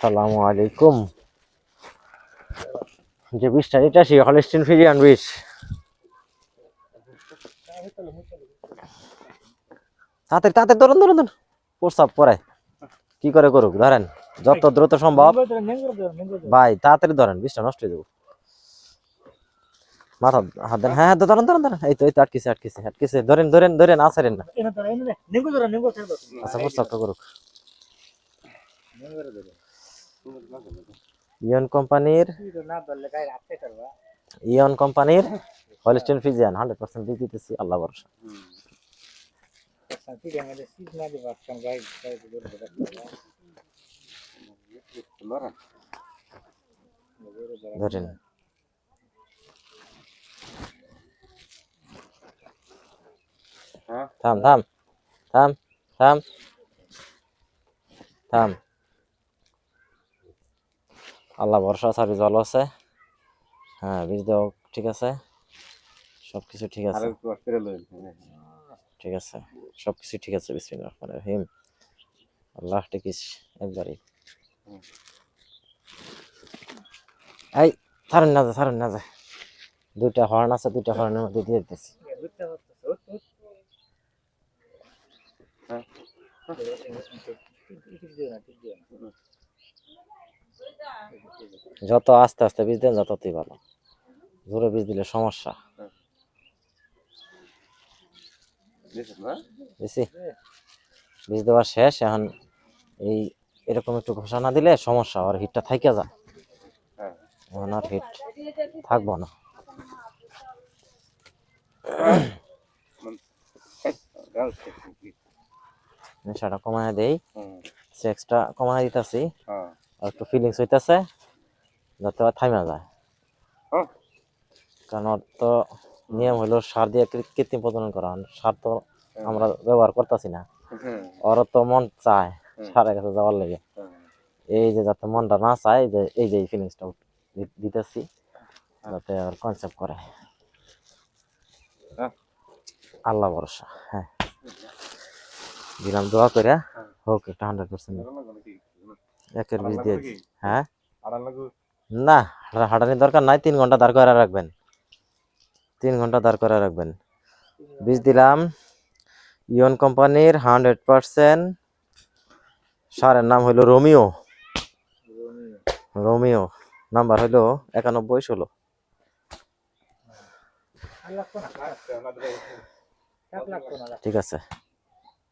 সালামু আলাইকুম। যে বিষটা এটা সে হলিস্টিন ফিরিয়ান বিষ তাড়াতাড়ি তাড়াতাড়ি ধরুন ধরুন ধরুন। প্রস্তাব পরে কি করে করুক ধরেন যত দ্রুত সম্ভব। ভাই তাড়াতাড়ি ধরেন বিষটা নষ্ট হয়ে যাব। মাথা হাত দেন। হ্যাঁ হ্যাঁ ধরেন ধরেন ধরেন। এই তো এই তো আটকেছে আটকেছে আটকেছে। ধরেন ধরেন ধরেন না? আচ্ছা প্রস্তাবটা করুক। ইয়ন কোম্পানির ইয়ন কোম্পানির হলিস্টিন ফিজিয়ান হান্ড্রেড পার্সেন্ট দিয়ে দিতেছি আল্লাহ ভরসা ধরেন থাম থাম থাম থাম থাম আল্লাহ ভরসা সার্ভিস ভালো আছে। হ্যাঁ বীজ দেওয়া ঠিক আছে। সব কিছু ঠিক আছে। ঠিক আছে। সব কিছু ঠিক আছে বিসমিল্লাহ রহমানির রহিম। আল্লাহ টিকিস একবারই। এই ছাড়েন না যায় ছাড়েন না যায় দুইটা হর্ন আছে দুইটা হর্নের মধ্যে দিয়ে দিতেছি। যত আস্তে আস্তে বীজ দেন যতই ভালো। জোরে বীজ দিলে সমস্যা। বীজ দেওয়া শেষ এখন এই এরকম একটু ঘোষণা দিলে সমস্যা আর হিটটা থাইকে যায়। এখন আর হিট থাকব না। নেশাটা কমায় দেই। সেক্সটা কমায় দিতেছি। আর একটু ফিলিংস হইতেছে যাতে থাইমা যায়। হ্যাঁ। কারণ ওর তো নিয়ম হলো সার দিয়ে কৃত্রিম প্রজনন করা সার তো আমরা ব্যবহার করতেছি না। ওরও তো মন চায় সারের কাছে যাওয়ার লেগে। এই যে যাতে মনটা না চায় যে এই যে ফিলিংসটা দিতেছি যাতে আর কনসেপ্ট করে। হ্যাঁ। আল্লাহ ভরসা হ্যাঁ। দিলাম দোয়া করে হোক একটা হান্ড্রেড পার্সেন্ট একের বীজ দিয়ে হ্যাঁ? না হাঁটা- হাঁটানির দরকার নাই তিন ঘণ্টা দাঁড় করে রাখবেন। তিন ঘণ্টা দাঁড় করে রাখবেন। বীজ দিলাম। ইয়ন কোম্পানির হান্ড্রেড পার্সেন্ট। সারের নাম হইল রোমিও। রোমিও। নাম্বার হইল একানব্বই ষোলো। ঠিক আছে।